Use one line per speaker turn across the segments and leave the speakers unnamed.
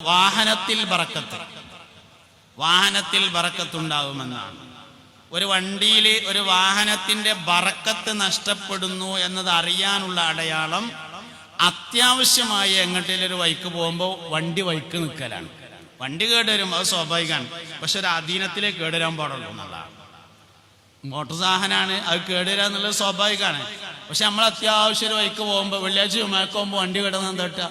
വാഹനത്തിൽ ബറക്കത്ത്. വാഹനത്തിൽ ബറക്കത്തുണ്ടാകുമെന്നാണ് ഒരു വണ്ടിയിൽ ഒരു വാഹനത്തിന്റെ ബറക്കത്ത് നഷ്ടപ്പെടുന്നു എന്നത് അറിയാനുള്ള അടയാളം അത്യാവശ്യമായി എങ്ങോട്ടേലും വൈക്ക് പോകുമ്പോൾ വണ്ടി വൈക്ക് നിൽക്കലാണ് വണ്ടി കേടുവരും അത് സ്വാഭാവികമാണ് പക്ഷെ ഒരു അധീനത്തിലേ കേടുവരാൻ പാടുള്ളൂ എന്നുള്ളതാണ്. മോട്ടോർ സാഹനാണ് അത് കേടുവരിക എന്നുള്ളത് സ്വാഭാവികമാണ് പക്ഷെ നമ്മൾ അത്യാവശ്യം ഒരു വൈക്ക് പോകുമ്പോൾ വെള്ളിയാഴ്ച മയക്കുമ്പോൾ വണ്ടി കിടന്ന് തട്ടുക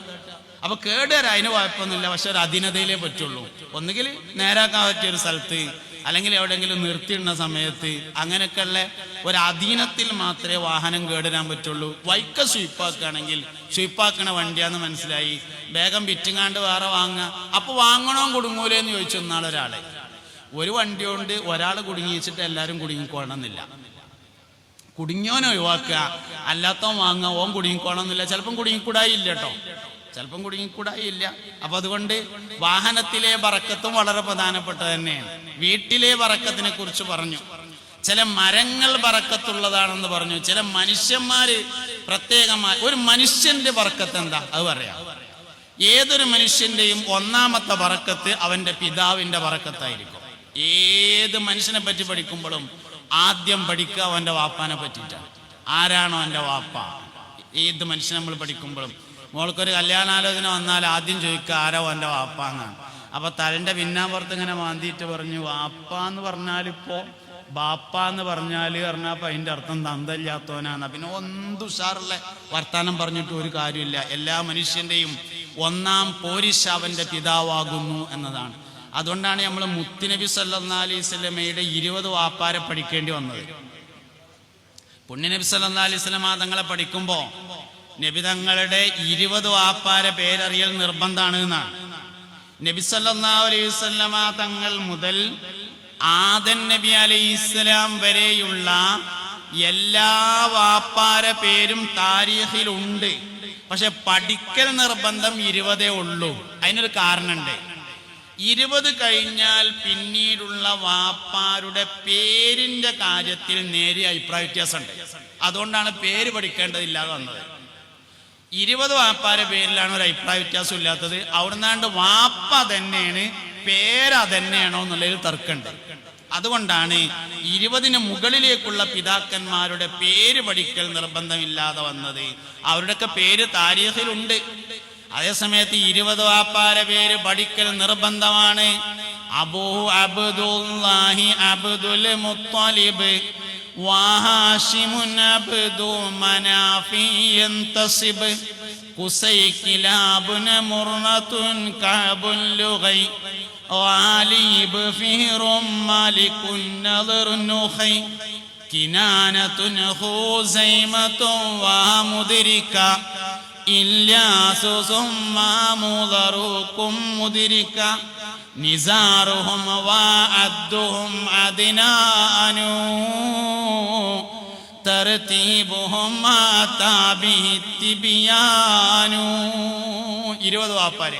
അപ്പൊ കേടുവരാ അതിന് കുഴപ്പമൊന്നുമില്ല. പക്ഷെ ഒരു അധീനതയിലേ പറ്റുള്ളൂ. ഒന്നുകിൽ നേരാക്കാൻ പറ്റിയ ഒരു സ്ഥലത്ത് അല്ലെങ്കിൽ എവിടെയെങ്കിലും നിർത്തിയിടുന്ന സമയത്ത് അങ്ങനെയൊക്കെയുള്ള ഒരു അധീനത്തിൽ മാത്രമേ വാഹനം കേടുവരാൻ പറ്റുള്ളൂ. വൈക്ക സ്വീപ്പാക്കുകയാണെങ്കിൽ സ്വീപ്പാക്കണ വണ്ടിയാന്ന് മനസ്സിലായി. വേഗം വിറ്റിങ്ങാണ്ട് വേറെ വാങ്ങുക. അപ്പൊ വാങ്ങണോ കുടുങ്ങൂലേ എന്ന് ചോദിച്ചു ഒരാളെ ഒരു വണ്ടി കൊണ്ട് ഒരാൾ കുടുങ്ങിച്ചിട്ട് എല്ലാവരും കുടുങ്ങിക്കോണമെന്നില്ല കുടുങ്ങിയോനെ ഒഴിവാക്കുക. അല്ലാത്തവൻ വാങ്ങുക. ഓൻ കുടുങ്ങിക്കോണമെന്നില്ല ചിലപ്പം കുടുങ്ങിക്കൂടായില്ല കേട്ടോ. ചിലപ്പം കുടുങ്ങിക്കൂടായില്ല. അപ്പൊ അതുകൊണ്ട് വാഹനത്തിലെ വറക്കത്തും വളരെ പ്രധാനപ്പെട്ട തന്നെയാണ്. വീട്ടിലെ വറക്കത്തിനെ കുറിച്ച് പറഞ്ഞു. ചില മരങ്ങൾ വറക്കത്തുള്ളതാണെന്ന് പറഞ്ഞു. ചില മനുഷ്യന്മാര് പ്രത്യേകമായി ഒരു മനുഷ്യന്റെ വറക്കത്ത് എന്താ? അത് പറയാം. ഏതൊരു മനുഷ്യന്റെയും ഒന്നാമത്തെ വറക്കത്ത് അവന്റെ പിതാവിന്റെ വറക്കത്തായിരിക്കും. ഏത് മനുഷ്യനെ പറ്റി പഠിക്കുമ്പോഴും ആദ്യം പഠിക്കുക അവന്റെ വാപ്പാനെ പറ്റിയിട്ടാണ്. ആരാണോ അവന്റെ വാപ്പ? ഏത് മനുഷ്യനെ നമ്മൾ പഠിക്കുമ്പോഴും മോൾക്കൊരു കല്യാണാലോചന വന്നാൽ ആദ്യം ചോദിക്കുക ആരോ എന്റെ വാപ്പ എന്നാണ്? അപ്പൊ തലന്റെ പിന്നാമ്പുറത്ത് ഇങ്ങനെ മാന്തിയിട്ട് പറഞ്ഞു വാപ്പ എന്ന് പറഞ്ഞാലിപ്പോ ബാപ്പ എന്ന് പറഞ്ഞാൽ പറഞ്ഞപ്പോ അതിന്റെ അർത്ഥം തന്തല്ലാത്തവനാണ് പിന്നെ ഒന്നും ഉഷാറുള്ള വർത്താനം പറഞ്ഞിട്ട് ഒരു കാര്യമില്ല. എല്ലാ മനുഷ്യന്റെയും ഒന്നാം പോരിശ് അവന്റെ പിതാവാകുന്നു എന്നതാണ്. അതുകൊണ്ടാണ് നമ്മൾ മുത്തുനബി സല്ലാ ഇരുപത് വാപ്പാരെ പഠിക്കേണ്ടി വന്നത്. പുണ്യനബി സല്ലാ അലൈഹി സ്വലമ തങ്ങളെ പഠിക്കുമ്പോൾ നബി തങ്ങളുടെ ഇരുപത് വാപ്പാരെ പേരറിയൽ നിർബന്ധമാണ് എന്നാണ്. നബി സല്ലാ അലൈഹി സ്വലമ തങ്ങൾ മുതൽ ആദൻ നബി അലൈഹി ഇസ്ലാം വരെയുള്ള എല്ലാ വാപ്പാര പേരും താരീഖിലുണ്ട്. പക്ഷെ പഠിക്കൽ നിർബന്ധം ഇരുപതേ ഉള്ളൂ. അതിനൊരു കാരണമുണ്ട് ഇരുപത് കഴിഞ്ഞാൽ പിന്നീടുള്ള വാപ്പാരുടെ പേരിന്റെ കാര്യത്തിൽ നേരിയ അഭിപ്രായ വ്യത്യാസമുണ്ട്. അതുകൊണ്ടാണ് പേര് പഠിക്കേണ്ടതില്ലാതെ വന്നത്. ഇരുപത് വാപ്പാരെ പേരിലാണ് ഒരു അഭിപ്രായ വ്യത്യാസം ഇല്ലാത്തത്. അവിടുന്നാണ്ട് വാപ്പ തന്നെയാണ് പേര് തന്നെയാണോ എന്നുള്ളതിൽ തർക്കമുണ്ട്. അതുകൊണ്ടാണ് ഇരുപതിന് മുകളിലേക്കുള്ള പിതാക്കന്മാരുടെ പേര് പഠിക്കൽ നിർബന്ധമില്ലാതെ വന്നത്. അവരുടെയൊക്കെ പേര് താരീഖിലുണ്ട്. അതേസമയത്ത് ഇരുപത് വാപ്പാരെ പേര് പഠിക്കൽ നിർബന്ധമാണ്. അബൂ അബ്ദുല്ലാഹി അബ്ദുൽ മുത്തലിബ് وهاشم عبد مناف ينتصب. قسي كلاب مرة كعب لغي وعلي في مالك نظر نخي. كنانة خزيمة ومدركة. إلياس ثم مضركم مدركة. نزارهم وعدهم عدنان ഇരുപത് വാപ്പാര്.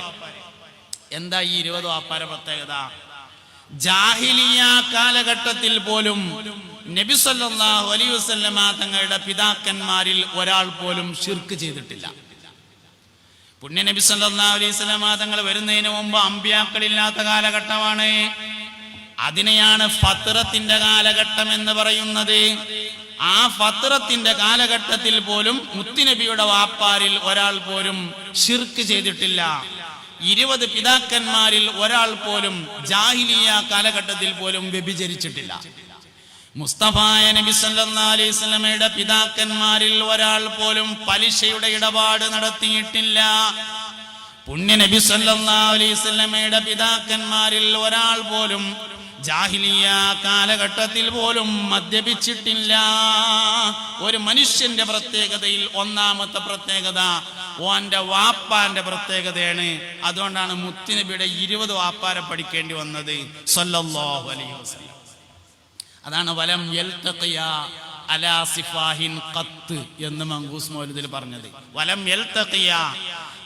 എന്താ ഈ ഇരുപത് വാപ്പാര പ്രത്യേകത? ജാഹിലിയ കാലഘട്ടത്തിൽ പോലും നബി സല്ലല്ലാഹു അലൈഹി തങ്ങളുടെ പിതാക്കന്മാരിൽ ഒരാൾ പോലും ഷിർക്ക് ചെയ്തിട്ടില്ല. പുണ്യ നബി സല്ലല്ലാഹു അലൈഹി തങ്ങൾ വരുന്നതിന് മുമ്പ് അമ്പ്യാക്കളില്ലാത്ത കാലഘട്ടമാണ്. അതിനെയാണ് ഫത്രത്തിന്റെ കാലഘട്ടം എന്ന് പറയുന്നത്. ആ ഫത്രത്തിന്റെ കാലഘട്ടത്തിൽ പോലും മുത്തുനബിയുടെ വാപ്പാരിൽ ഒരാൾ പോലും ഷിർക്ക് ചെയ്തിട്ടില്ല. ഇരുപത് പിതാക്കന്മാരിൽ ഒരാൾ പോലും ജാഹിലിയ കാലഘട്ടത്തിൽ പോലും വ്യഭിചരിച്ചിട്ടില്ല. മുസ്തഫായ നബി സല്ലാസ്ലമയുടെ പിതാക്കന്മാരിൽ ഒരാൾ പോലും പലിശയുടെ ഇടപാട് നടത്തിയിട്ടില്ല. പുണ്യ നബി അലൈഹി വസല്ലമയുടെ പിതാക്കന്മാരിൽ ഒരാൾ പോലും ജാഹിലിയ കാലഘട്ടത്തിൽ പോലും മദ്യപിച്ചിട്ടില്ല. ഒരു മനുഷ്യന്റെ പ്രത്യേകതയിൽ ഒന്നാമത്തെ പ്രത്യേകത ഓന്റെ വാപ്പാന്റെ പ്രത്യേകതയാണ്. അതുകൊണ്ടാണ് മുത്തിനബിയുടെ ഇരുപത് വാപ്പാരെ പഠിക്കേണ്ടി വന്നത്. സല്ലല്ലാഹു അലൈഹി വസല്ലം. അതാണ് വലം യൽതഖിയ അലാ സിഫാഹിൻ കത്ത് എന്ന് മങ്കൂസ് മൗലിദിൽ പറഞ്ഞത്. വലം യൽതഖിയ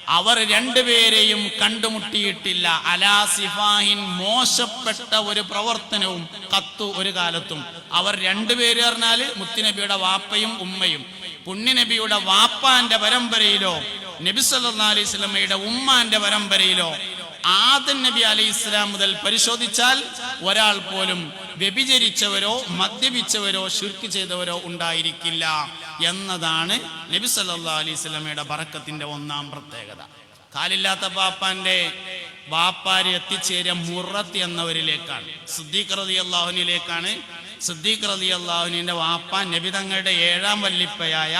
അവർ രണ്ടുപേരെയും കണ്ടുമുട്ടിയിട്ടില്ല. അലാ സിഫാഹിൻ മോശപ്പെട്ട ഒരു പ്രവർത്തനവും കത്തു ഒരു കാലത്തും. അവർ രണ്ടുപേര് പറഞ്ഞാൽ മുത്തുനബിയുടെ വാപ്പയും ഉമ്മയും. പുണ്യനബിയുടെ വാപ്പാന്റെ പരമ്പരയിലോ നബി സല്ലാ അലൈഹി സ്വലമയുടെ ഉമ്മാന്റെ പരമ്പരയിലോ ആദൻ നബി അലൈഹി ഇസ്ലാം മുതൽ പരിശോധിച്ചാൽ ഒരാൾ പോലും വ്യഭിചരിച്ചവരോ മദ്യപിച്ചവരോ ശിർക്ക് ചെയ്തവരോ ഉണ്ടായിരിക്കില്ല. എന്നതാണ് നബി സല്ലല്ലാഹു അലൈഹി സ്വലമയുടെ ബറക്കത്തിന്റെ ഒന്നാം പ്രത്യേകത. കാലില്ലാത്ത പാപ്പാന്റെ വാപ്പാര് എത്തിച്ചേരുക മുറത്ത് എന്നവരിലേക്കാണ്. സിദ്ദീഖ് റതി അള്ളാഹുനിലേക്കാണ് സിദ്ദീഖ് റതി അള്ളാഹുനിന്റെ വാപ്പ നബി തങ്ങളുടെ ഏഴാം വല്ലിപ്പയായ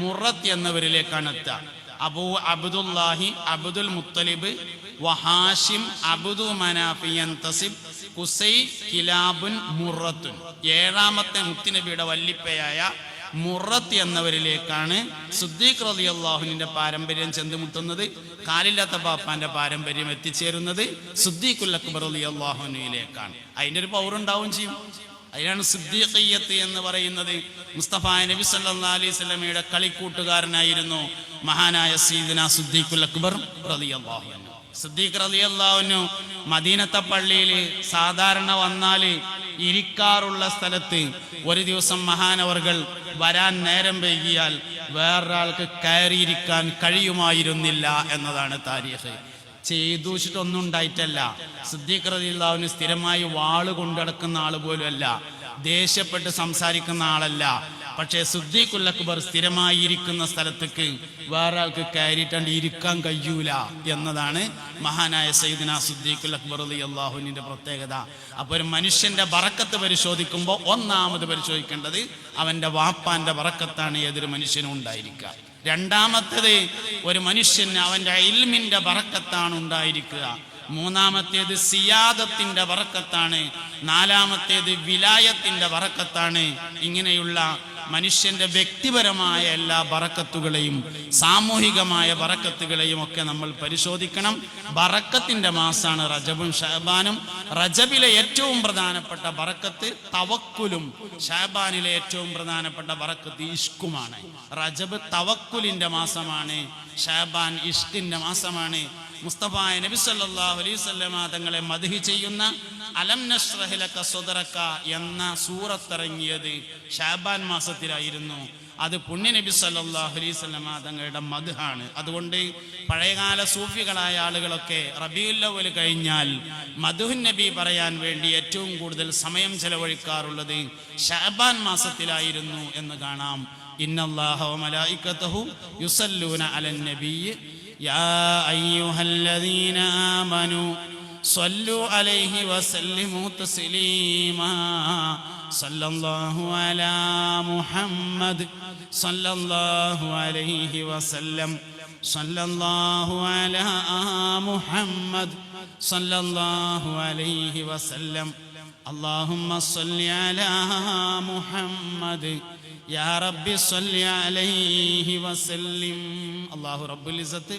മുറത്ത് എന്നവരിലേക്കാണ് എത്തുക. അബൂ അബ്ദുല്ലാഹി അബ്ദുൽ മുത്തലിബ് വഹാഷിം അബ്ദു മനാഫിയൻ തസിബ് കുസൈ കിലാബുൻ മുറത്തുൻ. ഏഴാമത്തെ മുത്തിനബിയുടെ വല്ലിപ്പയായ മുറത്ത് എന്നവരിലേക്കാണ് സുദ്ദീഖ് റലി അള്ളാഹുവിന്റെ പാരമ്പര്യം ചെന്തുമുട്ടുന്നത് കാലില്ലാത്ത പാപ്പാന്റെ പാരമ്പര്യം എത്തിച്ചേരുന്നത് സുദ്ദീഖുൽ അക്ബർ അലി അള്ളാഹുനിലേക്കാണ് അതിന്റെ ഒരു പൗറുണ്ടാവും ചെയ്യും. അതിനാണ് സിദ്ദീഖയ്യത്ത് എന്ന് പറയുന്നത്. മുസ്തഫ നബി സല്ലാ അലൈഹി സ്വലമയുടെ കളിക്കൂട്ടുകാരനായിരുന്നു മഹാനായ സീദന സുദ്ദീഖുൽ അക്ബർ റലി അള്ളാഹു സിദ്ദീഖ് റലി അള്ളാഹുനു മദീനത്തെ പള്ളിയിൽ സാധാരണ വന്നാൽ ഇരിക്കാറുള്ള സ്ഥലത്ത് ഒരു ദിവസം മഹാനവർകൾ വരാൻ നേരം വൈകിയാൽ വേറൊരാൾക്ക് കയറിയിരിക്കാൻ കഴിയുമായിരുന്നില്ല എന്നതാണ് താരീഖ്. ചെയ്തു ഉണ്ടായിട്ടല്ല സിദ്ദീഖ് സ്ഥിരമായി വാൾ കൊണ്ടടക്കുന്ന ആൾ പോലും അല്ല ദേഷ്യപ്പെട്ട് സംസാരിക്കുന്ന ആളല്ല. പക്ഷേ സുദ്ദീഖുൽ അക്ബർ സ്ഥിരമായി സ്ഥലത്തേക്ക് വേറെ ആൾക്ക് കയറിയിട്ടാണ്ട് ഇരിക്കാൻ കഴിയൂല എന്നതാണ് മഹാനായ സൈദിന സുദ്ദീഖുൽ അക്ബർ അലി അള്ളാഹുവിന്റെ പ്രത്യേകത. അപ്പോൾ ഒരു മനുഷ്യന്റെ വറക്കത്ത് പരിശോധിക്കുമ്പോൾ ഒന്നാമത് പരിശോധിക്കേണ്ടത് അവന്റെ വാപ്പാന്റെ വറക്കത്താണ് ഏതൊരു മനുഷ്യനും ഉണ്ടായിരിക്കുക. രണ്ടാമത്തേത് ഒരു മനുഷ്യന് അവന്റെ ഇൽമിന്റെ വറക്കത്താണ് ഉണ്ടായിരിക്കുക. മൂന്നാമത്തേത് സിയാദത്തിന്റെ വറക്കത്താണ്. നാലാമത്തേത് വിലായത്തിന്റെ വറക്കത്താണ്. ഇങ്ങനെയുള്ള മനുഷ്യന്റെ വ്യക്തിപരമായ എല്ലാ ബറക്കത്തുകളെയും സാമൂഹികമായ ബറക്കത്തുകളെയും ഒക്കെ നമ്മൾ പരിശോധിക്കണം. ബറക്കത്തിന്റെ മാസാണ് റജബും ഷഹബാനും. റജബിലെ ഏറ്റവും പ്രധാനപ്പെട്ട ബറക്കത്ത് തവക്കുലും ഷഹബാനിലെ ഏറ്റവും പ്രധാനപ്പെട്ട ബറക്കത്ത് ഇഷ്കുമാണ്. റജബ് തവക്കുലിന്റെ മാസമാണ് ഷഹബാൻ ഇഷ്കിന്റെ മാസമാണ്. മുസ്തഫായ നബി സല്ലല്ലാഹു അലൈഹി വസല്ലമ തങ്ങളെ മദ്ഹി ചെയ്യുന്ന അലം നശ്റഹ് ലക സദറക എന്ന സൂറത്തിറങ്ങിയത് ഷാബാൻ മാസത്തിലായിരുന്നു. അത് പുണ്യ നബി സല്ലല്ലാഹു അലൈഹി വസല്ലമ തങ്ങളുടെ മദ്ഹാണ് അതുകൊണ്ട് പഴയകാല സൂഫികളായ ആളുകളൊക്കെ റബീഉൽ അവൽ കഴിഞ്ഞാൽ മധുഹുൻ നബി പറയാൻ വേണ്ടി ഏറ്റവും കൂടുതൽ സമയം ചെലവഴിക്കാറുള്ളത് ഷാബാൻ മാസത്തിലായിരുന്നു എന്ന് കാണാം. إن الله وملائكته يصلون على النبي يا أيها الذين آمنوا صلوا عليه وسلموا تسليما صلى الله على محمد صلى الله عليه وسلم صلى الله على محمد صلى الله عليه وسلم اللهم صل على محمد يا رب صل عليه وسلم الله رب العزة